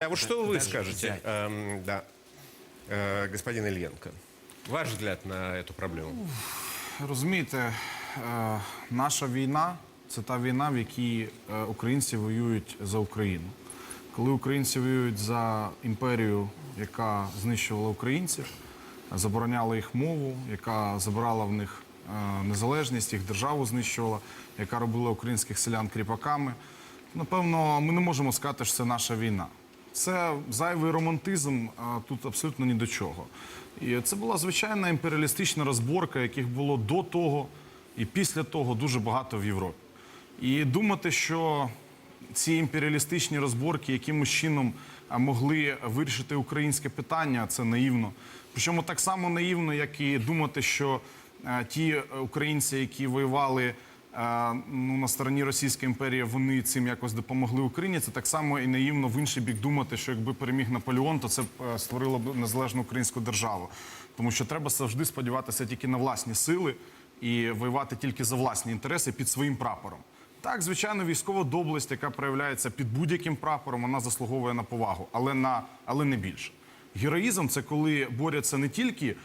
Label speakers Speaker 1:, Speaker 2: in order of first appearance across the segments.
Speaker 1: А вот что вы
Speaker 2: даже
Speaker 1: скажете,
Speaker 2: взять.
Speaker 1: эм, да, э, господин Ильенко? Ваш взгляд на эту проблему?
Speaker 3: Розумієте, е, наша війна це та війна, в якій е, українці воюють за Україну. Коли українці воюють за імперію, яка знищувала українців, забороняла їх мову, яка забирала в них е, незалежність, їх державу знищувала, яка робила українських селян кріпаками. Напевно, ми не можемо сказати, що це наша війна. Це зайвий романтизм, а тут абсолютно ні до чого. І це була звичайна імперіалістична розборка, яких було до того і після того дуже багато в Європі. І думати, що ці імперіалістичні розборки якимось чином могли вирішити українське питання, це наївно. Причому так само наївно, як і думати, що ті е, українці, які воювали ну, на стороні Російської імперії, вони цим якось допомогли Україні. Це так само і наївно в інший бік думати, що якби переміг Наполеон, то це б е, створило б незалежну українську державу. Тому що треба завжди сподіватися тільки на власні сили і воювати тільки за власні інтереси під своїм прапором. Так, звичайно, військова доблесть, яка проявляється під будь-яким прапором, вона заслуговує на повагу, але на але не більше. Героїзм це коли борються не тільки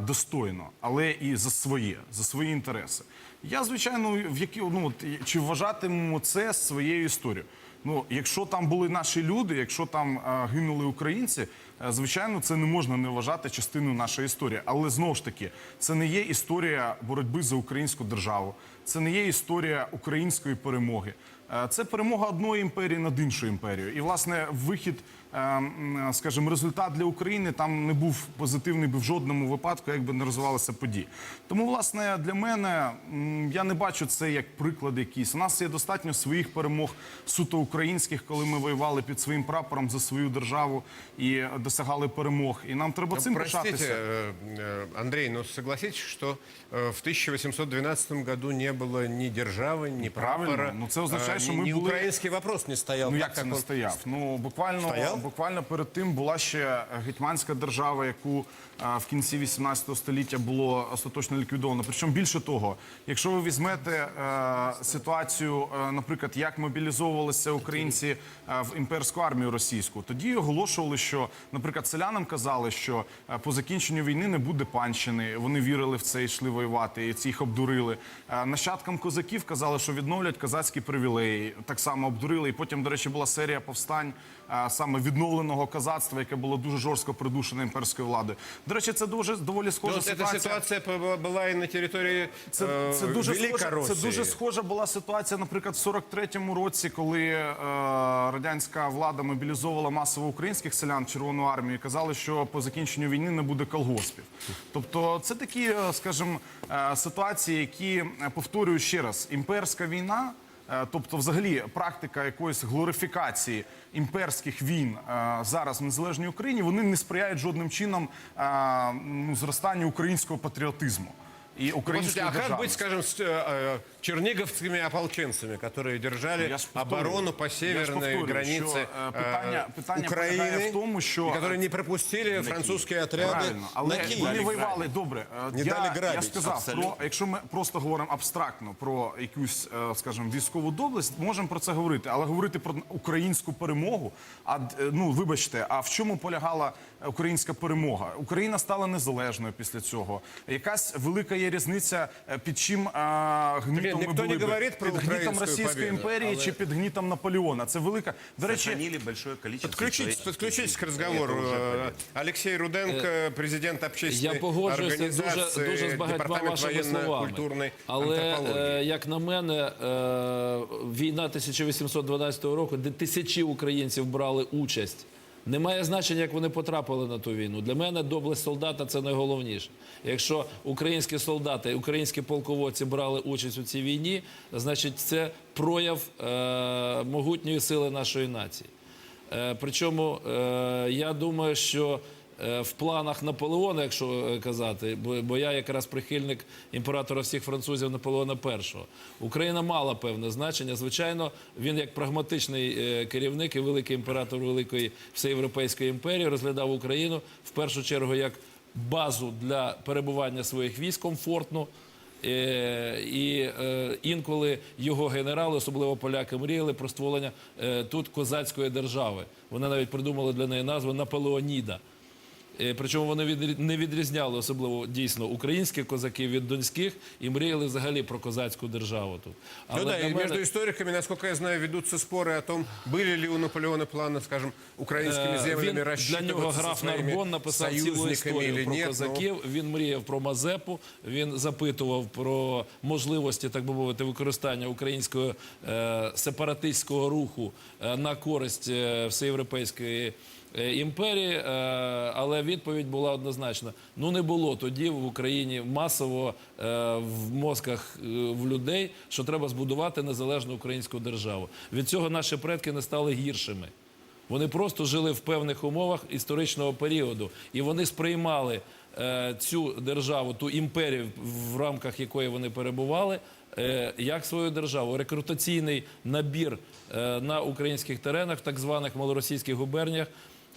Speaker 3: достойно, але і за своє, за свої інтереси. Я, звичайно, в які ну чи вважатимемо це своєю історією. Ну, якщо там були наші люди, якщо там а, гинули українці, а, звичайно, це не можна не вважати частиною нашої історії. Але знову ж таки, це не є історія боротьби за українську державу, це не є історія української перемоги. Е, Це перемога одної імперії над іншою імперією. І, власне, вихід, е, м, скажімо, результат для України там не був позитивний би в жодному випадку, як би не розвивалися події. Тому, власне, для мене м, я не бачу це як приклад якийсь. У нас є достатньо своїх перемог суто українських, коли ми воювали під своїм прапором за свою державу і досягали перемог. І нам треба цим
Speaker 1: Простите,
Speaker 3: пишатися.
Speaker 1: э, э, Андрей, но согласитесь, что э, в 1812 году не было ни державы, ни
Speaker 3: Правильно.
Speaker 1: прапора.
Speaker 3: Ну, це означає,
Speaker 1: э,
Speaker 3: що ми
Speaker 1: ни
Speaker 3: були-
Speaker 1: украинский вопрос не стоял.
Speaker 3: Ну як це не стояв? Ну буквально
Speaker 1: Стояв?
Speaker 3: буквально перед тим була ще гетьманська держава, яку а, в кінці 18 століття було остаточно ліквідовано. Причому більше того, якщо ви візьмете е, ситуацію, е, наприклад, як мобілізовувалися українці е, в імперську армію російську, тоді оголошували, що, наприклад, селянам казали, що е, по закінченню війни не буде панщини. Вони вірили в це і йшли воювати, і ці їх обдурили. Е, Нащадкам козаків казали, що відновлять козацькі привілеї. Так само обдурили. І потім, до речі, була серія повстань е, саме відновленого козацтва, яке було дуже жорстко придушене імперською владою. До речі, це дуже доволі
Speaker 1: Ну,
Speaker 3: схожа
Speaker 1: вот эта
Speaker 3: ситуація.
Speaker 1: ситуация была- была и на территории
Speaker 3: Це,
Speaker 1: э,
Speaker 3: це, дуже
Speaker 1: Великой
Speaker 3: схожа, це
Speaker 1: России.
Speaker 3: дуже схожа була ситуація, наприклад, в 43-му році, коли е, радянська влада мобілізовувала масово українських селян в Червону армію і казали, що по закінченню війни не буде колгоспів. Тобто, це такі, е, скажімо, е, ситуації, які е, повторюю ще раз, імперська війна. е, Тобто, взагалі, практика якоїсь глорифікації імперських війн е, зараз в незалежній Україні вони не сприяють жодним чином е, ну, зростанню українського патріотизму і
Speaker 1: Послушайте,
Speaker 3: української
Speaker 1: а как
Speaker 3: державності.
Speaker 1: быть, скажем, с э, э, черниговскими ополченцами, которые держали
Speaker 3: Я ж повторюю,
Speaker 1: оборону по
Speaker 3: я ж
Speaker 1: северной
Speaker 3: повторюю,
Speaker 1: границе
Speaker 3: що, е, питання-
Speaker 1: э,
Speaker 3: питання полягає
Speaker 1: Украины,
Speaker 3: в тому, що-
Speaker 1: и которые не пропустили французские отряды
Speaker 3: Правильно, але
Speaker 1: на Киев.
Speaker 3: вони воювали добре. е,
Speaker 1: Не
Speaker 3: я,
Speaker 1: дали грабить.
Speaker 3: я сказав,
Speaker 2: Абсолютно.
Speaker 3: про якщо ми просто говоримо абстрактно про якусь, е, скажімо, військову доблесть, можемо про це говорити, але говорити про українську перемогу. А д- е, ну вибачте, а в чому полягала українська перемога? Україна стала незалежною після цього. Якась велика є різниця е, під чим е, гнітом
Speaker 1: ніхто
Speaker 3: ми були
Speaker 1: не говорить про
Speaker 3: під гнітом
Speaker 1: українську
Speaker 3: Російської
Speaker 1: победу,
Speaker 3: імперії чи під гнітом Наполеона. Це велика. До речі,
Speaker 2: Сохранили большое количество...
Speaker 1: Подключитесь,
Speaker 2: человеческих
Speaker 1: подключитесь к разговору.
Speaker 2: Это уже
Speaker 1: Э,
Speaker 2: победа.
Speaker 1: Алексей Руденко, президент общественной
Speaker 4: Я погоджуюся дуже, дуже з багатьма
Speaker 1: департамент
Speaker 4: вашими словами.
Speaker 1: военно-культурной
Speaker 4: Але,
Speaker 1: антропологии.
Speaker 4: е, як на мене, е, війна 1812 року, де тисячі українців брали участь. Не має значення, як вони потрапили на ту війну. Для мене доблесть солдата це найголовніше. Якщо українські солдати, українські полководці брали участь у цій війні, значить це прояв е, могутньої сили нашої нації. Е, Причому е, я думаю, що в планах Наполеона, якщо е, казати, бо, бо я якраз прихильник імператора всіх французів Наполеона І, Україна мала певне значення. Звичайно, він як прагматичний е, керівник і великий імператор Великої Всеєвропейської імперії розглядав Україну в першу чергу як базу для перебування своїх військ комфортну. Е, І е, інколи його генерали, особливо поляки, мріяли про створення е, тут козацької держави. Вони навіть придумали для неї назву Наполеоніда. Е, Причому вони відрі- не відрізняли особливо дійсно українських козаків від донських і мріяли взагалі про козацьку державу тут.
Speaker 1: Ну да,
Speaker 4: для
Speaker 1: и
Speaker 4: мене-
Speaker 1: между историками, насколько я знаю, ведутся споры о том, были ли у Наполеона планы, скажем, украинскими
Speaker 4: Е,
Speaker 1: землями
Speaker 4: Він, для
Speaker 1: рассчитываться
Speaker 4: нього
Speaker 1: со
Speaker 4: граф
Speaker 1: своими
Speaker 4: Нарбон написав цілу
Speaker 1: союзниками
Speaker 4: історію
Speaker 1: или
Speaker 4: про
Speaker 1: нет. ну,
Speaker 4: козаків. Він мріяв про Мазепу. Він запитував про можливості, так би мовити, використання українського е, сепаратистського руху е, на користь е, всеєвропейської. е, Імперії, е, але відповідь була однозначна. Ну не було тоді в Україні масово е, в мозках в людей, що треба збудувати незалежну українську державу. Від цього наші предки не стали гіршими. Вони просто жили в певних умовах історичного періоду, і вони сприймали е, цю державу, ту імперію, в рамках якої вони перебували, е, як свою державу. Рекрутаційний набір е, на українських теренах, так званих малоросійських губерніях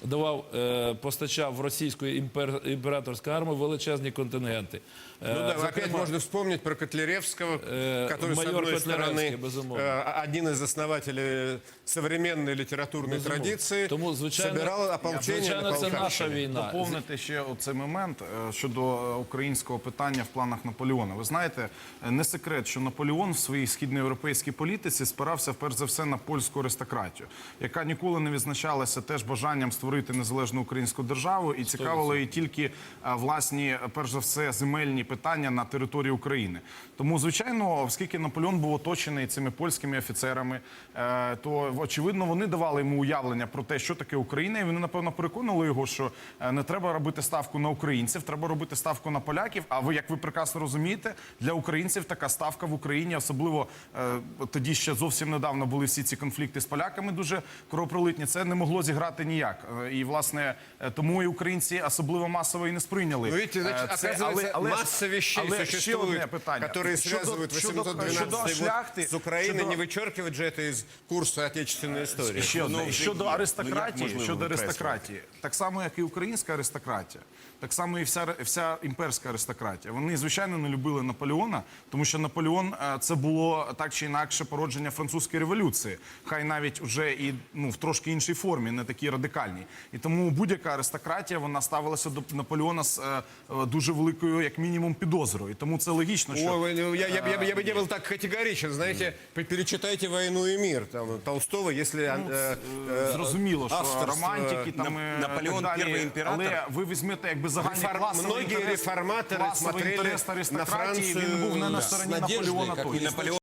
Speaker 4: Давав, е, постачав в російську імпер, імператорську армію величезні контингенти. Е,
Speaker 1: Ну да,
Speaker 4: зокрема,
Speaker 1: опять можно вспомнить про Котляревского,
Speaker 4: Э,
Speaker 1: который, с
Speaker 4: майор
Speaker 1: одной
Speaker 4: Котляревский,
Speaker 1: стороны,
Speaker 4: безумовно.
Speaker 1: э, один из основателей современной литературной
Speaker 4: Безумовно.
Speaker 1: традиции,
Speaker 4: Тому, звичайно,
Speaker 1: собирал ополчение
Speaker 4: звичайно,
Speaker 1: на
Speaker 4: це наша
Speaker 1: Полтавщине.
Speaker 4: війна.
Speaker 3: Доповнити ще оцей момент е, щодо е, українського питання в планах Наполеона. Ви знаєте, е, не секрет, що Наполеон в своїй східноєвропейській політиці спирався перш за все на польську аристократію, яка ніколи не відзначалася теж бажанням створити незалежну українську державу і цікавила її тільки власні, перш за все, земельні питання на території України. Тому, звичайно, оскільки Наполеон був оточений цими польськими офіцерами, е, то очевидно вони давали йому уявлення про те, що таке Україна, і вони напевно переконали його, що е, не треба робити ставку на українців, треба робити ставку на поляків. А ви, як ви прекрасно розумієте, для українців така ставка в Україні, особливо е, тоді ще зовсім недавно були всі ці конфлікти з поляками дуже кровопролитні. Це не могло зіграти ніяк. Е, І власне е, тому і українці особливо масово і не сприйняли.
Speaker 1: Ну, видите, значит,
Speaker 3: е, це.
Speaker 1: оказывается, масса вещей
Speaker 3: але ще
Speaker 1: существует,
Speaker 3: одне питання.
Speaker 1: которые
Speaker 3: Щодо-
Speaker 1: связывают
Speaker 3: щодо-
Speaker 1: 812
Speaker 3: щодо
Speaker 1: год
Speaker 3: шляхти,
Speaker 1: с Украиной.
Speaker 3: щодо-
Speaker 1: Не вычеркивать же это из курса отечественной истории.
Speaker 3: Ще одне.
Speaker 2: Ну, вже
Speaker 3: щодо
Speaker 2: є. Ну, як
Speaker 3: аристократії,
Speaker 2: можливо
Speaker 3: щодо
Speaker 2: викреслювати?
Speaker 3: аристократії, так само, як і українська аристократія, так само і вся, вся імперська аристократія. Вони, звичайно, не любили Наполеона, тому що Наполеон е, це було так чи інакше породження французької революції. Хай навіть уже і ну, в трошки іншій формі, не такій радикальній. І тому будь-яка аристократія вона ставилася до Наполеона з е, е, дуже великою, як мінімум, підозрою. І тому це логічно, що
Speaker 1: Ой, ну, я, я, бы- я, бы- я бы не был так категоричен. Знаете, пе- перечитайте «Войну и мир» там, Толстого, если... э, э,
Speaker 3: Зрозуміло, що
Speaker 1: авторство
Speaker 3: романтики там
Speaker 2: Нап-
Speaker 3: е,
Speaker 2: Наполеон
Speaker 3: так далі,
Speaker 2: перший імператор.
Speaker 3: Але ви візьмете якби загальний
Speaker 1: Реформ-
Speaker 3: класовий
Speaker 1: многие
Speaker 3: інтерес,
Speaker 1: реформаторы
Speaker 3: класовий
Speaker 1: смотрели
Speaker 3: інтерес
Speaker 1: на
Speaker 3: аристократії,
Speaker 1: Францию
Speaker 3: він був не на
Speaker 1: с
Speaker 3: стороні
Speaker 5: надеждой,
Speaker 3: Наполеона.
Speaker 5: как
Speaker 3: точно.
Speaker 2: И Наполеон